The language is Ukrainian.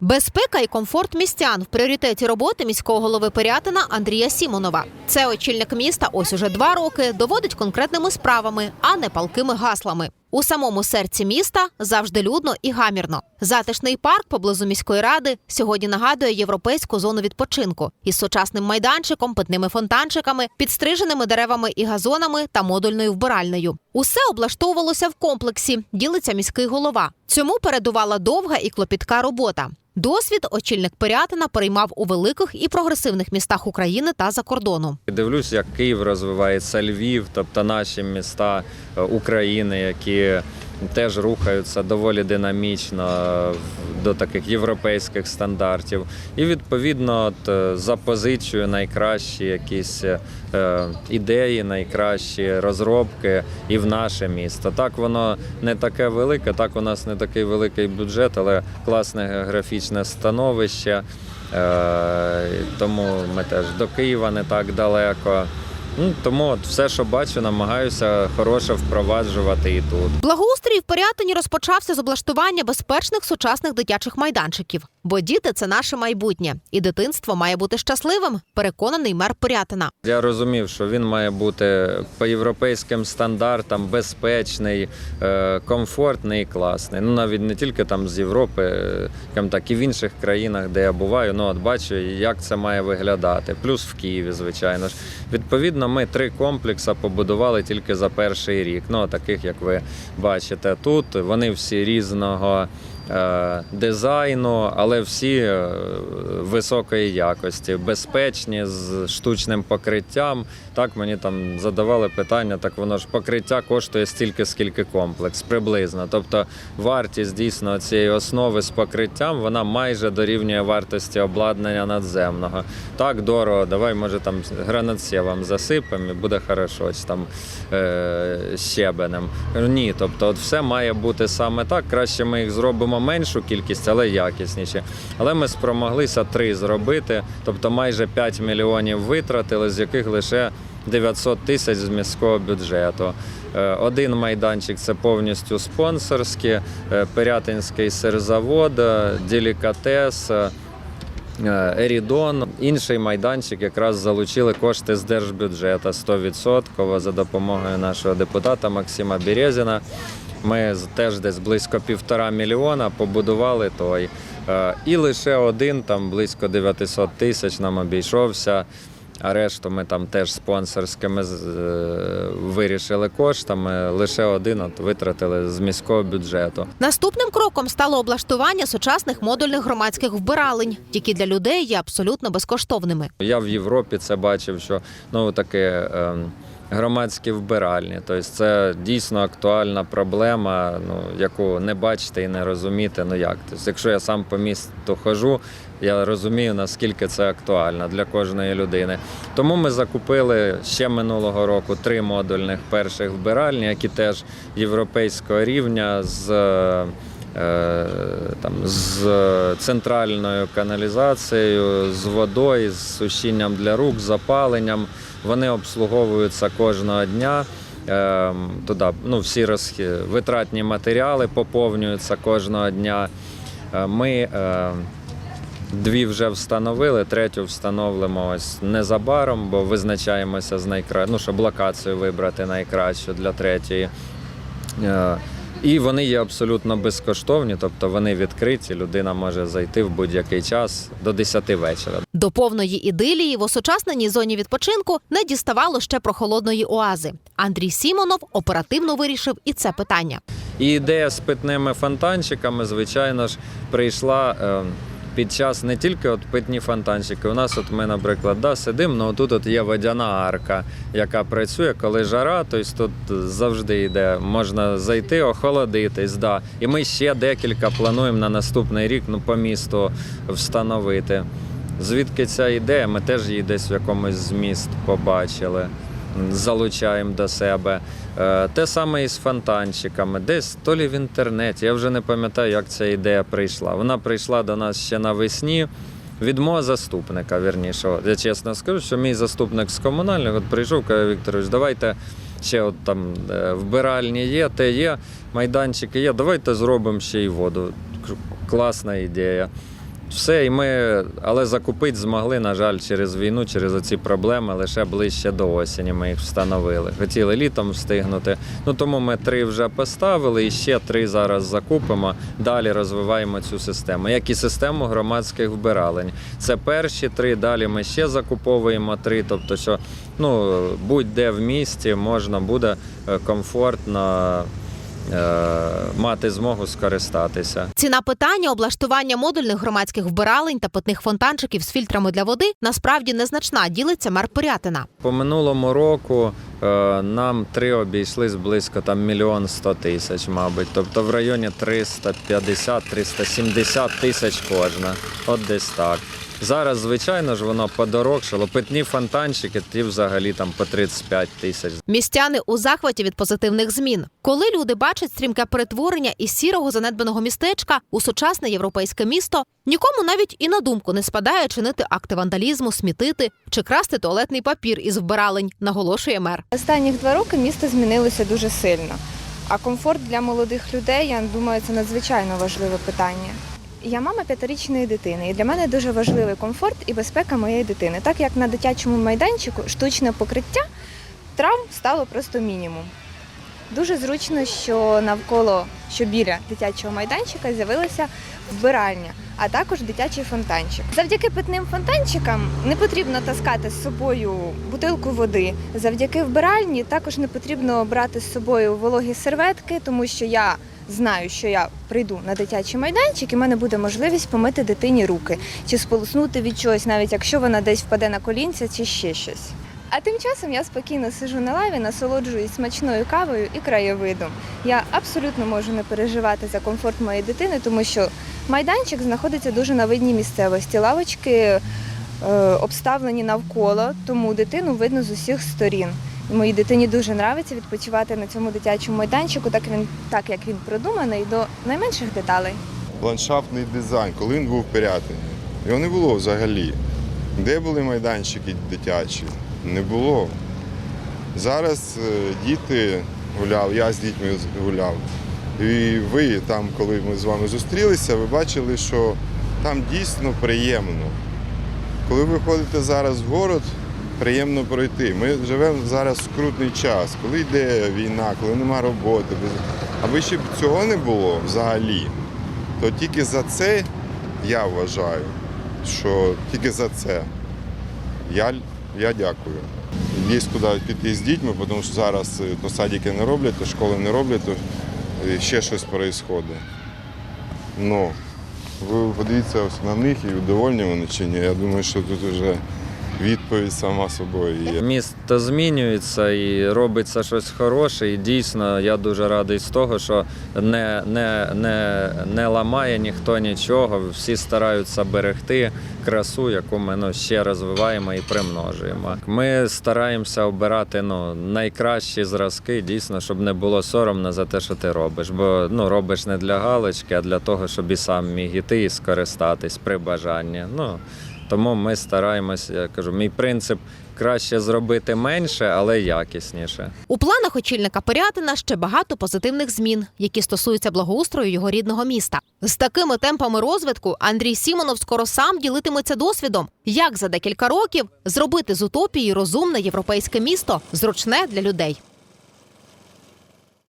Безпека і комфорт містян в пріоритеті роботи міського голови Пирятина Андрія Сімонова. Це очільник міста ось уже два роки доводить конкретними справами, а не палкими гаслами. У самому серці міста завжди людно і гамірно. Затишний парк поблизу міської ради сьогодні нагадує європейську зону відпочинку із сучасним майданчиком, питними фонтанчиками, підстриженими деревами і газонами та модульною вбиральнею. Усе облаштовувалося в комплексі, ділиться міський голова. Цьому передувала довга і клопітка робота. Досвід очільник Пирятина переймав у великих і прогресивних містах України та за кордону. Дивлюсь, як Київ розвивається, Львів, тобто наші міста е, України, які теж рухаються доволі динамічно до таких європейських стандартів. І відповідно от, е, запозичую найкращі якісь е, ідеї, найкращі розробки і в наше місто. Так воно не таке велике, так у нас не такий великий бюджет, але класне географічне становище. Е, Тому ми теж до Києва не так далеко. Ну, тому от все, що бачу, намагаюся хороше впроваджувати і тут. Благоустрій в Пирятині розпочався з облаштування безпечних сучасних дитячих майданчиків. Бо діти це наше майбутнє, і дитинство має бути щасливим. Переконаний мер Пирятина. Я розумів, що він має бути по європейським стандартам безпечний, е, комфортний і класний. Ну навіть не тільки там з Європи, е, так, і в інших країнах, де я буваю. Ну от бачу, як це має виглядати. Плюс в Києві, звичайно ж. Відповідно, ми три комплекси побудували тільки за перший рік. Ну таких, як ви бачите тут. Вони всі різного. Е, Дизайну, але всі е, високої якості, безпечні з штучним покриттям. Так мені там задавали питання, так воно ж покриття коштує стільки, скільки комплекс, приблизно. Тобто вартість дійсно цієї основи з покриттям вона майже дорівнює вартості обладнання надземного. Так дорого, давай може там гранатсєвом засипемо і буде хорошо, там е, щебенем. Ні, тобто от все має бути саме так. Краще ми їх зробимо меншу кількість, але якісніші. Але ми спромоглися три зробити, тобто майже 5 мільйонів витратили, з яких лише 900 тисяч з міського бюджету. Е, Один майданчик це повністю спонсорський, е, Пирятинський сирзавод, е, делікатес. Ерідон. Інший майданчик якраз залучили кошти з держбюджету 100% за допомогою нашого депутата Максима Березіна. Ми теж десь близько півтора мільйона побудували той. Е, І лише один, там близько 900 тисяч нам обійшовся. А решту ми там теж спонсорськими е, вирішили коштами. Лише один от витратили з міського бюджету. Наступним кроком стало облаштування сучасних модульних громадських вбиралень, які для людей є абсолютно безкоштовними. Я в Європі це бачив, що ну таке. ем, Громадські вбиральні, тобто це дійсно актуальна проблема, ну яку не бачите і не розумієте. Ну як тобто, якщо я сам по місту хожу, я розумію наскільки це актуально для кожної людини. Тому ми закупили ще минулого року три модульних перших вбиральні, які теж європейського рівня з. е, Там з центральною каналізацією, з водою, з сушінням для рук, з опаленням. Вони обслуговуються кожного дня. Ем, Туди ну, всі розхи- витратні матеріали поповнюються кожного дня. Е, Ми е, дві вже встановили, третю встановимо ось незабаром, бо визначаємося з найкра... ну, щоб локацію вибрати найкращу для третьої. І вони є абсолютно безкоштовні, тобто вони відкриті. Людина може зайти в будь-який час до 10 вечора. До повної ідилії в осучасненій зоні відпочинку не діставало ще прохолодної оази. Андрій Сімонов оперативно вирішив і це питання. І ідея з питними фонтанчиками, звичайно ж, прийшла е, під час не тільки от питні фонтанчики. У нас, от ми, наприклад, да, сидимо, ну тут от є водяна арка, яка працює, коли жара, тобто тут завжди йде, можна зайти, охолодитись. Да. І ми ще декілька плануємо на наступний рік ну, по місту встановити. Звідки ця ідея? Ми теж її десь в якомусь з міст побачили залучаємо до себе. Е, Те саме і з фонтанчиками. Десь то лі в інтернеті. Я вже не пам'ятаю, як ця ідея прийшла. Вона прийшла до нас ще навесні. Від мого заступника, вірніше. Я чесно скажу, що мій заступник з комунальних от прийшов, каже Вікторович, давайте ще от там е, вбиральні є, те є, майданчики є, давайте зробимо ще й воду. Класна ідея. Все, і ми, але закупити змогли, на жаль, через війну, через оці проблеми лише ближче до осені. Ми їх встановили. Хотіли літом встигнути. Ну тому ми три вже поставили і ще три зараз закупимо. Далі розвиваємо цю систему, як і систему громадських вбиралень. Це перші три. Далі ми ще закуповуємо три. Тобто, що ну будь-де в місті можна буде е, комфортно. Е, Мати змогу скористатися. Ціна питання облаштування модульних громадських вбиралень та питних фонтанчиків з фільтрами для води насправді незначна, ділиться мер Пирятина. По минулому року е, нам три обійшлись близько там мільйон сто тисяч, мабуть. Тобто в районі 350-370 тисяч кожна. От десь так. Зараз, звичайно ж, воно подорожчало. Питні фонтанчики, ті взагалі там по 35 тисяч. Містяни у захваті від позитивних змін. Коли люди бачать стрімке перетворення із сірого занедбаного містечка у сучасне європейське місто, нікому навіть і на думку не спадає чинити акти вандалізму, смітити чи красти туалетний папір із вбиралень, наголошує мер. Останніх два роки місто змінилося дуже сильно. А комфорт для молодих людей, я думаю, це надзвичайно важливе питання. Я мама п'ятирічної дитини, і для мене дуже важливий комфорт і безпека моєї дитини. Так як на дитячому майданчику штучне покриття травм стало просто мінімум. Дуже зручно, що навколо, що біля дитячого майданчика з'явилася вбиральня, а також дитячий фонтанчик. Завдяки питним фонтанчикам не потрібно таскати з собою бутилку води. Завдяки вбиральні також не потрібно брати з собою вологі серветки, тому що я знаю, що я прийду на дитячий майданчик, і в мене буде можливість помити дитині руки чи сполоснути від чогось, навіть якщо вона десь впаде на колінця чи ще щось. А тим часом я спокійно сижу на лаві, насолоджуюсь смачною кавою і краєвидом. Я абсолютно можу не переживати за комфорт моєї дитини, тому що майданчик знаходиться дуже на видній місцевості. Лавочки е, обставлені навколо, тому дитину видно з усіх сторін. Моїй дитині дуже подобається відпочивати на цьому дитячому майданчику, так він так як він продуманий до найменших деталей. ландшафтний дизайн, коли він був Пирятині. Його не було взагалі. Де були майданчики дитячі? Не було. Зараз е, діти гуляв, я з дітьми гуляв. І ви там, коли ми з вами зустрілися, ви бачили, що там дійсно приємно. Коли ви ходите зараз в город, приємно пройти. Ми живемо зараз в скрутний час, коли йде війна, коли нема роботи. Аби ще б цього не було взагалі, то тільки за це я вважаю, що тільки за це я, я дякую. Є куди піти з дітьми, тому що зараз е, то садики не роблять, то школи не роблять, то е, ще щось відбувається. Ну, ви подивіться ось на них і довольні вони чи ні. Я думаю, що тут вже відповідь сама собою є. Місто змінюється і робиться щось хороше. І дійсно я дуже радий з того, що не, не, не, не ламає ніхто нічого. Всі стараються берегти красу, яку ми ну, ще розвиваємо і примножуємо. Ми стараємося обирати ну, найкращі зразки, дійсно, щоб не було соромно за те, що ти робиш. Бо ну, робиш не для галочки, а для того, щоб і сам міг іти і скористатись при бажанні. Ну, тому ми стараємось, я кажу, мій принцип краще зробити менше, але якісніше. У планах очільника Пирятина ще багато позитивних змін, які стосуються благоустрою його рідного міста. З такими темпами розвитку Андрій Сімонов скоро сам ділитиметься досвідом, як за декілька років зробити з утопії розумне європейське місто зручне для людей.